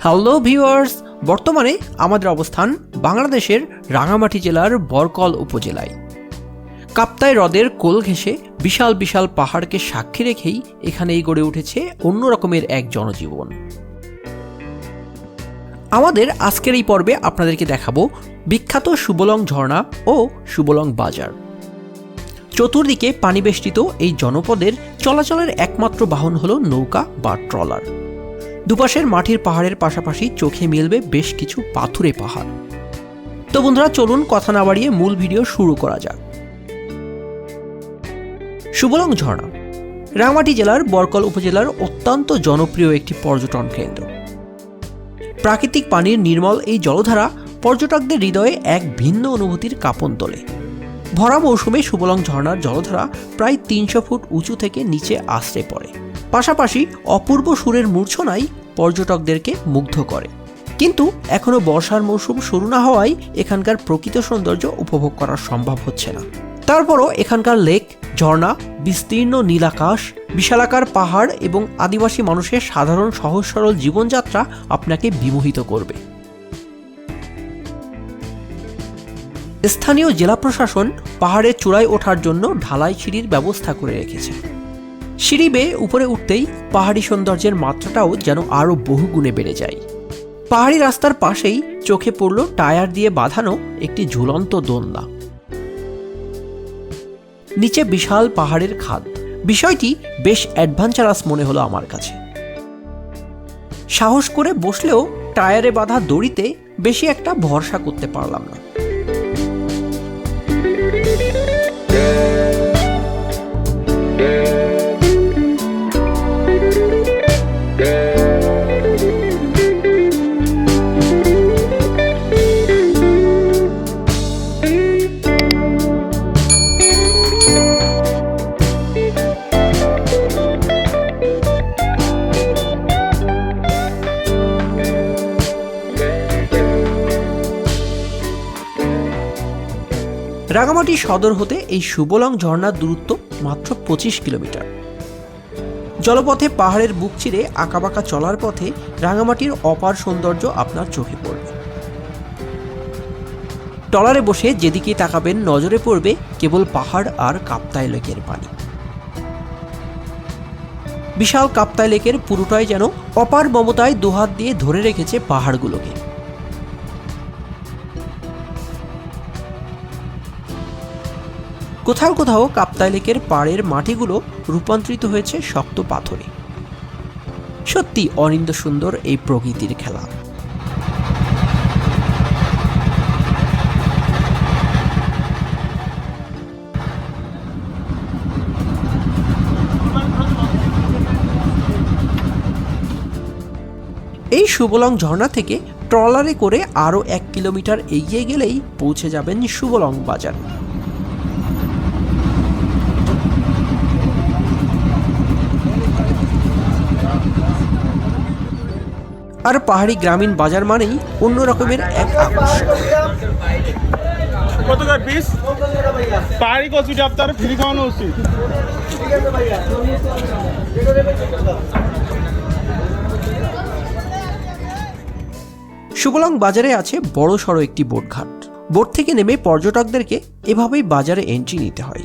Hello viewers বর্তমানে আমাদের অবস্থান বাংলাদেশের রাঙামাটি জেলার বরকল উপজেলায়। কাপ্তাই হ্রদের কোল ঘেঁষে বিশাল বিশাল পাহাড়কে সাক্ষী রেখেই এখানেই গড়ে উঠেছে অন্য রকমের এক জনজীবন। আমাদের আজকের এই পর্বে আপনাদেরকে দেখাবো বিখ্যাত সুবলং ঝর্ণা ও সুবলং বাজার। চতুর্দিকে পানিবেষ্টিত এই জনপদের চলাচলের একমাত্র বাহন হলো নৌকা বা ট্রলার। দুপাশের মাটির পাহাড়ের পাশাপাশি চোখে মিলবে বেশ কিছু পাথুরে পাহাড়। তো বন্ধুরা, চলুন কথা না বাড়িয়ে মূল ভিডিও শুরু করা যাক। সুবলং ঝর্ণা রাঙামাটি জেলার বরকল উপজেলার অত্যন্ত জনপ্রিয় একটি পর্যটন কেন্দ্র। প্রাকৃতিক পানির নির্মল এই জলধারা পর্যটকদের হৃদয়ে এক ভিন্ন অনুভূতির কাপন তোলে। ভরা মৌসুমে সুবলং ঝর্ণার জলধারা প্রায় তিনশো ফুট উঁচু থেকে নিচে আশ্রে পড়ে। পাশাপাশি অপূর্ব সুরের মূর্ছনাই পর্যটকদেরকে মুগ্ধ করে। কিন্তু এখনও বর্ষার মৌসুম শুরু না হওয়ায় এখানকার প্রকৃত সৌন্দর্য উপভোগ করা সম্ভব হচ্ছে না। তারপরও এখানকার লেক, ঝর্ণা, বিস্তীর্ণ নীলাকাশ, বিশালাকার পাহাড় এবং আদিবাসী মানুষের সাধারণ সহজ সরল জীবনযাত্রা আপনাকে বিমোহিত করবে। স্থানীয় জেলা প্রশাসন পাহাড়ের চূড়ায় ওঠার জন্য ঢালাই সিঁড়ির ব্যবস্থা করে রেখেছে। সিঁড়ি বেয়ে উপরে উঠতেই পাহাড়ি সৌন্দর্যের মাত্রাটাও যেন আরও বহুগুণে বেড়ে যায়। পাহাড়ি রাস্তার পাশেই চোখে পড়ল টায়ার দিয়ে বাঁধানো একটি ঝুলন্ত দোলনা। নিচে বিশাল পাহাড়ের খাদ। বিষয়টি বেশ অ্যাডভেঞ্চারাস মনে হলো আমার কাছে। সাহস করে বসলেও টায়ারে বাঁধা দড়িতে বেশি একটা ভরসা করতে পারলাম না। রাঙামাটি সদর হতে এই সুবলং ঝর্ণার দূরত্ব মাত্র পঁচিশ কিলোমিটার। জলপথে পাহাড়ের বুক চিরে আঁকাবাঁকা চলার পথে রাঙামাটির অপার সৌন্দর্য আপনার চোখে পড়বে। টলারে বসে যেদিকে তাকাবেন, নজরে পড়বে কেবল পাহাড় আর কাপ্তাই লেকের পানি। বিশাল কাপ্তাই লেকের পুরোটাই যেন অপার মমতায় দুহাত দিয়ে ধরে রেখেছে পাহাড়গুলোকে। কোথাও কোথাও কাপ্তাই লেকের পাড়ের মাটিগুলো রূপান্তরিত হয়েছে শক্ত পাথরে। সত্যি অনিন্দ সুন্দর এই প্রকৃতির খেলা। এই সুবলং ঝর্ণা থেকে ট্রলারে করে আরও এক কিলোমিটার এগিয়ে গেলেই পৌঁছে যাবেন সুবলং বাজার। আর পাহাড়ি গ্রামীণ বাজার মানেই অন্য রকমের এক আকর্ষণ। কত করে পিস পাহাড়ি কচুটি আপনার ফ্রি খাওয়ানো উচিত। সুবলং বাজারে আছে বড় সড়ো একটি বোটঘাট। বোট থেকে নেমে পর্যটকদেরকে এভাবেই বাজারে এন্ট্রি নিতে হয়।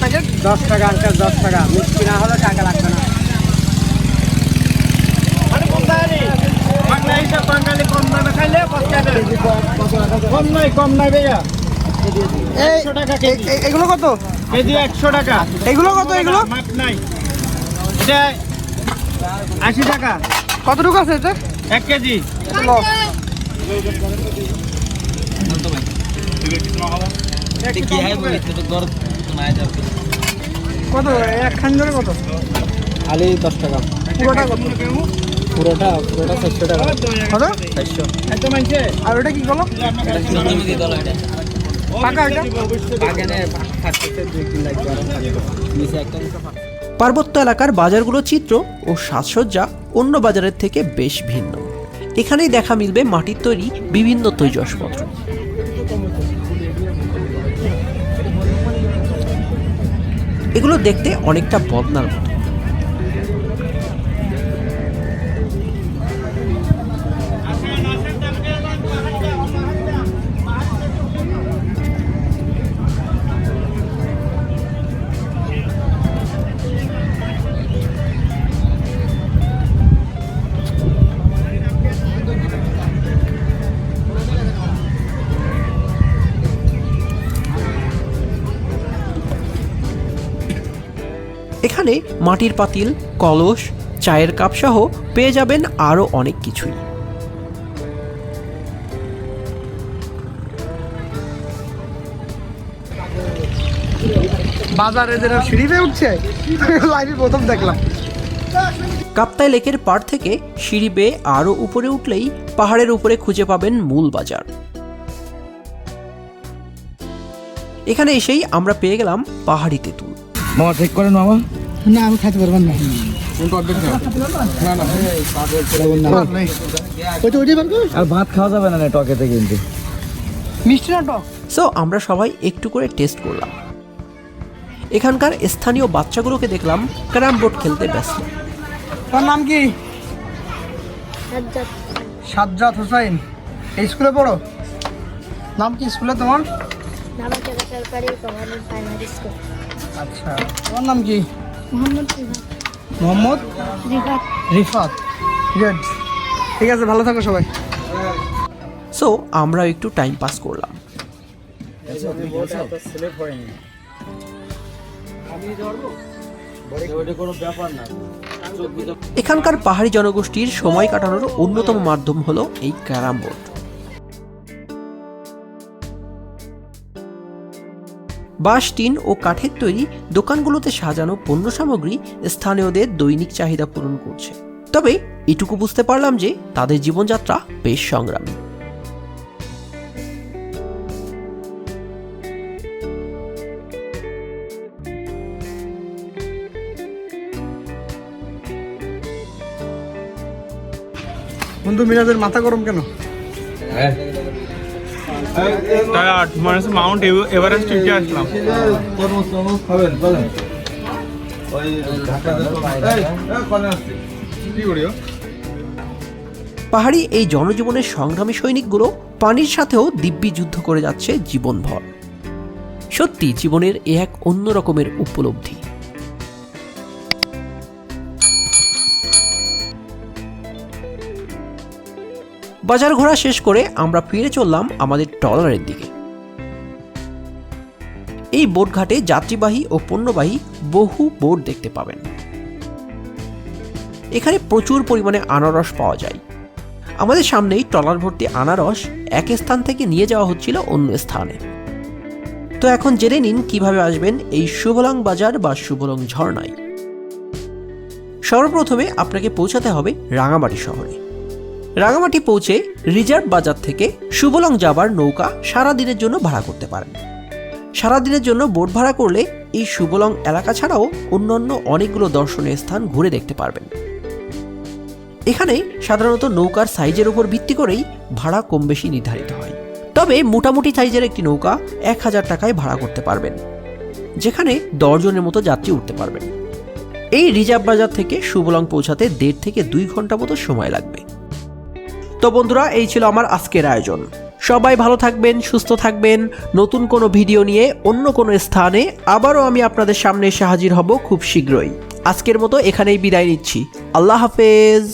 প্যাকেট দশ টাকা আঙ্কাল দশ টাকা। মিষ্টি না হলে টাকা লাগবে না। কম দামে খাইলে কম নাই কম নাই ভাইয়া। এগুলো কত? কেজি একশো টাকা। এগুলো কত এগুলো মাপ নাই। এটা আশি টাকা। কতটুকু আছে এটা? এক কেজি। এটা লস কত? একখান ধরে কত? আলি দশ টাকা। পুরোটা কত? পুরোটা পুরোটা চারশো টাকা। কত? চারশো। আর ওটা কি করল পাকা এটা? বাগানে থাকতে দুই তিন লাগবে নিচে একটা পার্বত্য এলাকার বাজারগুলোর চিত্র ও সাজসজ্জা অন্য বাজারের থেকে বেশ ভিন্ন। এখানেই দেখা মিলবে মাটির তৈরি বিভিন্ন তৈজসপত্র। এগুলো দেখতে অনেকটা বদনার মতো এখানে মাটির পাতিল কলস চায়ের কাপ সহ পেয়ে যাবেন আরও অনেক কিছুই। বাজারে যেটা সিঁড়ি উঠছে লাইভে প্রথম দেখলাম। কাপ্তাই লেকের পাড় থেকে সিঁড়ি বেয়ে আরও উপরে উঠলেই পাহাড়ের উপরে খুঁজে পাবেন মূল বাজার। এখানে এসেই আমরা পেয়ে গেলাম পাহাড়ি তেঁতুল। মামা ঠিক করেন মামা। না আমি খাইতে পারবেন না। আর ভাত খাওয়া যাবে না টকেতে কিন্তু। মিষ্টি না টক? সো আমরা সবাই একটু করে টেস্ট করলাম। এখানকার স্থানীয় বাচ্চাগুলোকে দেখলাম ক্যারাম বোর্ড খেলতে ব্যস্ত। তোর নাম কি? সাজ্জাদ। হোসাইন। এই স্কুলে পড়ো? নাম কি স্কুলে তোমার? নাবাচাকা সরকারি গভর্নমেন্ট প্রাইমারি স্কুল আচ্ছা তোমার নাম কি? মোহাম্মদ রিফাত। গুড ঠিক আছে ভালো থাকো সবাই। সো আমরা একটু টাইম পাস করলাম। এখানকার পাহাড়ি জনগোষ্ঠীর সময় কাটানোর অন্যতম মাধ্যম হলো এই ক্যারাম বোর্ড। বাঁশ টিন ও কাঠের তৈরি দোকানগুলোতে সাজানো পণ্য সামগ্রী স্থানীয়দের দৈনিক চাহিদা পূরণ করছে। তবে এটুকু বুঝতে পারলাম যে তাদের জীবনযাত্রা বেশ সংগ্রামী। বন্ধু মিরাজের মাথা গরম কেন? মাউন্ট এভারেস্ট উঠে আসলাম। পাহাড়ি এই জনজীবনের সংগ্রামী সৈনিকগুলো পানির সাথেও দিব্যি যুদ্ধ করে যাচ্ছে জীবনভর। সত্যি, জীবনের এ এক অন্য রকমের উপলব্ধি। বাজার ঘোরা শেষ করে আমরা ফিরে চললাম আমাদের ট্রলারের দিকে। এই বোট ঘাটে যাত্রীবাহী ও পণ্যবাহী বহু বোট দেখতে পাবেন। এখানে প্রচুর পরিমাণে আনারস পাওয়া যায়। আমাদের সামনেই ট্রলার ভর্তি আনারস এক স্থান থেকে নিয়ে যাওয়া হচ্ছিল অন্য স্থানে। তো এখন জেনে নিন কীভাবে আসবেন এই শুভলং বাজার বা শুভলং ঝর্ণায়। সর্বপ্রথমে আপনাকে পৌঁছাতে হবে রাঙামাটি শহরে। রাঙামাটি পৌঁছে রিজার্ভ বাজার থেকে সুবলং যাবার নৌকা সারা দিনের জন্য ভাড়া করতে পারেন। সারা দিনের জন্য বোট ভাড়া করলে এই সুবলং এলাকা ছাড়াও অন্যান্য অনেকগুলো দর্শনীয় স্থান ঘুরে দেখতে পারবেন। এখানে সাধারণত নৌকার সাইজের উপর ভিত্তি করেই ভাড়া কম বেশি নির্ধারিত হয়। তবে মোটামুটি সাইজের একটি নৌকা এক হাজার টাকায় ভাড়া করতে পারবেন, যেখানে দশজনের মতো যাত্রী উঠতে পারবেন। এই রিজার্ভ বাজার থেকে সুবলং পৌঁছাতে দেড় থেকে দুই ঘণ্টা মতো সময় লাগবে। তো বন্ধুরা, এই ছিল আমার আজকের আয়োজন। সবাই ভালো থাকবেন, সুস্থ থাকবেন। নতুন কোনো ভিডিও নিয়ে অন্য কোনো স্থানে আবারও আমি আপনাদের সামনে এসে হাজির হব খুব শীঘ্রই। আজকের মতো এখানেই বিদায় নিচ্ছি। আল্লাহ হাফেজ।